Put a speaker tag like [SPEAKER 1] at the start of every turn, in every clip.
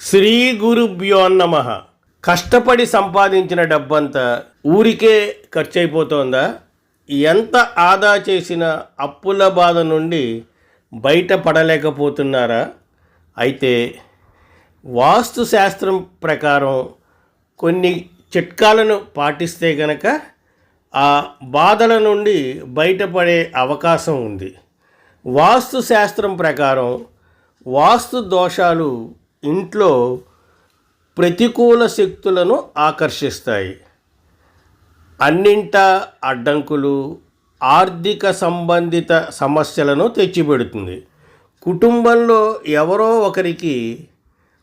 [SPEAKER 1] శ్రీ గురుభ్యో నమ. కష్టపడి సంపాదించిన డబ్బంతా ఊరికే ఖర్చు అయిపోతుందా ఎంత ఆదా చేసిన అప్పుల బాధ నుండి బయటపడలేకపోతున్నారా అయితే వాస్తు శాస్త్రం ప్రకారం కొన్ని చిట్కాలను పాటిస్తే గనక ఆ బాధల నుండి బయటపడే అవకాశం ఉంది. వాస్తు శాస్త్రం ప్రకారం వాస్తు దోషాలు ఇంట్లో ప్రతికూల శక్తులను ఆకర్షిస్తాయి. అన్నింట అడ్డంకులు ఆర్థిక సంబంధిత సమస్యలను తెచ్చిపెడుతుంది. కుటుంబంలో ఎవరో ఒకరికి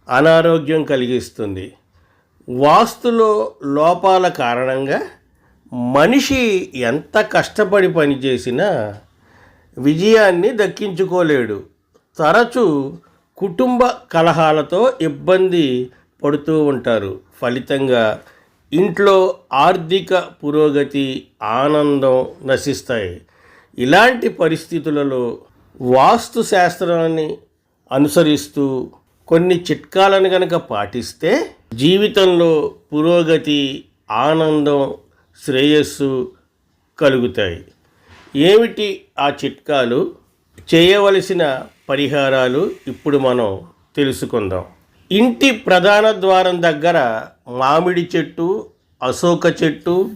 [SPEAKER 1] అనారోగ్యం కలిగిస్తుంది. వాస్తులో లోపాల కారణంగా మనిషి ఎంత కష్టపడి పనిచేసినా విజయాన్ని దక్కించుకోలేడు. తరచూ కుటుంబ కలహాలతో ఇబ్బంది పడుతూ ఉంటారు. ఫలితంగా ఇంట్లో ఆర్థిక పురోగతి ఆనందం నశిస్తాయి. ఇలాంటి పరిస్థితులలో వాస్తు శాస్త్రాన్ని అనుసరిస్తూ కొన్ని చిట్కాలను కనుక పాటిస్తే జీవితంలో పురోగతి ఆనందం శ్రేయస్సు కలుగుతాయి. ఏమిటి ఆ చిట్కాలు? చేయవలసిన పరిహారాలు ఇప్పుడు మనం తెలుసుకుందాం. ఇంటి ప్రధాన ద్వారం దగ్గర మామిడి చెట్టు అశోక చెట్టు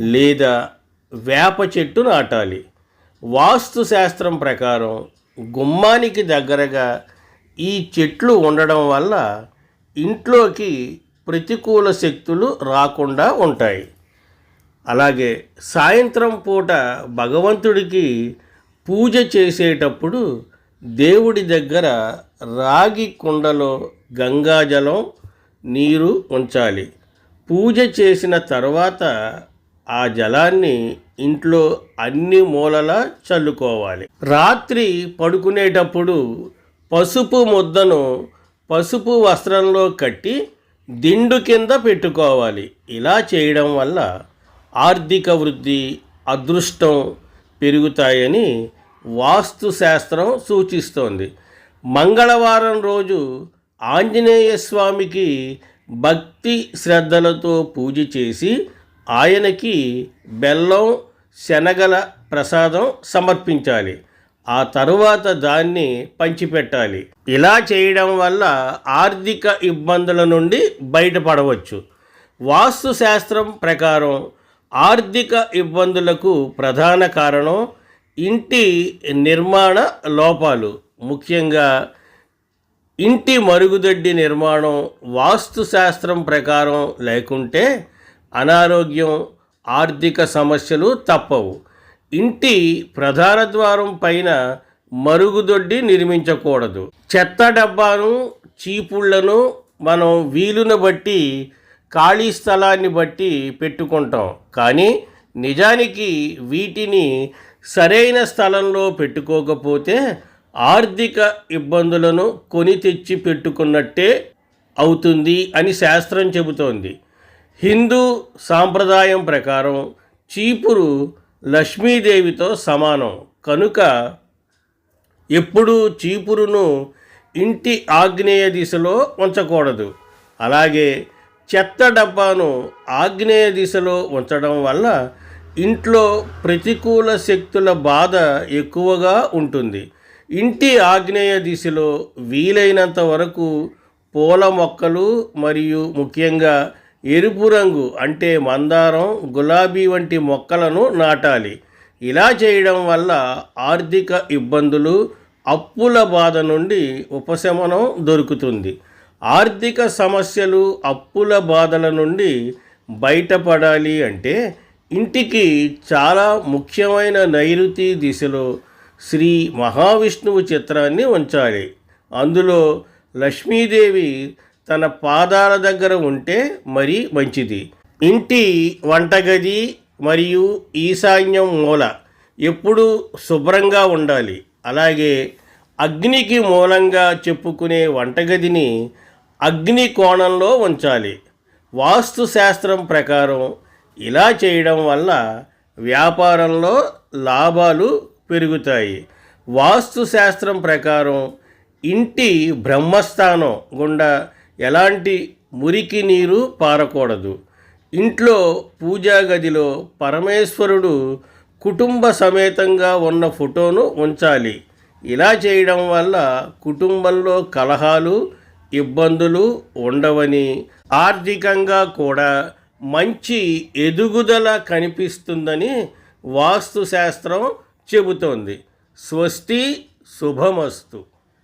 [SPEAKER 1] లేదా వేప చెట్టు నాటాలి. వాస్తు శాస్త్రం ప్రకారం గుమ్మానికి దగ్గరగా ఈ చెట్లు ఉండడం వల్ల ఇంట్లోకి ప్రతికూల శక్తులు రాకుండా ఉంటాయి. అలాగే సాయంత్రం పూట భగవంతుడికి పూజ చేసేటప్పుడు దేవుడి దగ్గర రాగి కుండలో గంగాజలం నీరు ఉంచాలి. పూజ చేసిన తర్వాత ఆ జలాన్ని ఇంట్లో అన్ని మూలలా చల్లుకోవాలి. రాత్రి పడుకునేటప్పుడు పసుపు ముద్దను పసుపు వస్త్రంలో కట్టి దిండు కింద పెట్టుకోవాలి. ఇలా చేయడం వల్ల ఆర్థిక వృద్ధి అదృష్టం పెరుగుతాయని వాస్తు శాస్త్రం సూచిస్తోంది. మంగళవారం రోజు ఆంజనేయ స్వామికి భక్తి శ్రద్ధలతో పూజ చేసి ఆయనకి బెల్లం శనగల ప్రసాదం సమర్పించాలి. ఆ తరువాత దాన్ని పంచిపెట్టాలి. ఇలా చేయడం వల్ల ఆర్థిక ఇబ్బందుల నుండి బయటపడవచ్చు. వాస్తు శాస్త్రం ప్రకారం ఆర్థిక ఇబ్బందులకు ప్రధాన కారణం ఇంటి నిర్మాణ లోపాలు ముఖ్యంగా ఇంటి మరుగుదొడ్డి నిర్మాణం వాస్తు శాస్త్రం ప్రకారం లేకుంటే అనారోగ్యం ఆర్థిక సమస్యలు తప్పవు. ఇంటి ప్రధాన ద్వారం పైన మరుగుదొడ్డి నిర్మించకూడదు. చెత్త డబ్బాను చీపుళ్ళను మనం వీలును బట్టి ఖాళీ స్థలాన్ని బట్టి పెట్టుకుంటాం. కానీ నిజానికి వీటిని సరైన స్థలంలో పెట్టుకోకపోతే ఆర్థిక ఇబ్బందులను కొని తెచ్చి పెట్టుకున్నట్టే అవుతుంది అని శాస్త్రం చెబుతోంది. హిందూ సాంప్రదాయం ప్రకారం చీపురు లక్ష్మీదేవితో సమానం. కనుక ఎప్పుడూ చీపురును ఇంటి ఆగ్నేయ దిశలో ఉంచకూడదు. అలాగే చెత్త డబ్బాను ఆగ్నేయ దిశలో ఉంచడం వల్ల ఇంట్లో ప్రతికూల శక్తుల బాధ ఎక్కువగా ఉంటుంది. ఇంటి ఆగ్నేయ దిశలో వీలైనంత వరకు పూల మొక్కలు మరియు ముఖ్యంగా ఎరుపు రంగు అంటే మందారం గులాబీ వంటి మొక్కలను నాటాలి. ఇలా చేయడం వల్ల ఆర్థిక ఇబ్బందులు అప్పుల బాధ నుండి ఉపశమనం దొరుకుతుంది. ఆర్థిక సమస్యలు అప్పుల బాధల నుండి బయటపడాలి అంటే ఇంటికి చాలా ముఖ్యమైన నైరుతి దిశలో శ్రీ మహావిష్ణువు చిత్రాన్ని ఉంచాలి. అందులో లక్ష్మీదేవి తన పాదాల దగ్గర ఉంటే మరీ మంచిది. ఇంటి వంటగది మరియు ఈశాన్యం మూల ఎప్పుడూ శుభ్రంగా ఉండాలి. అలాగే అగ్నికి మూలంగా చెప్పుకునే వంటగదిని అగ్ని కోణంలో ఉంచాలి. వాస్తు శాస్త్రం ప్రకారం ఇలా చేయడం వల్ల వ్యాపారంలో లాభాలు పెరుగుతాయి. వాస్తు శాస్త్రం ప్రకారం ఇంటి బ్రహ్మస్థానం గుండా ఎలాంటి మురికి నీరు పారకూడదు. ఇంట్లో పూజా గదిలో పరమేశ్వరుడు కుటుంబ సమేతంగా ఉన్న ఫోటోను ఉంచాలి. ఇలా చేయడం వల్ల కుటుంబంలో కలహాలు ఇబ్బందులు ఉండవని ఆర్థికంగా కూడా మంచి ఎదుగుదల కనిపిస్తుందని వాస్తుశాస్త్రం చెబుతోంది. స్వస్తి శుభమస్తు.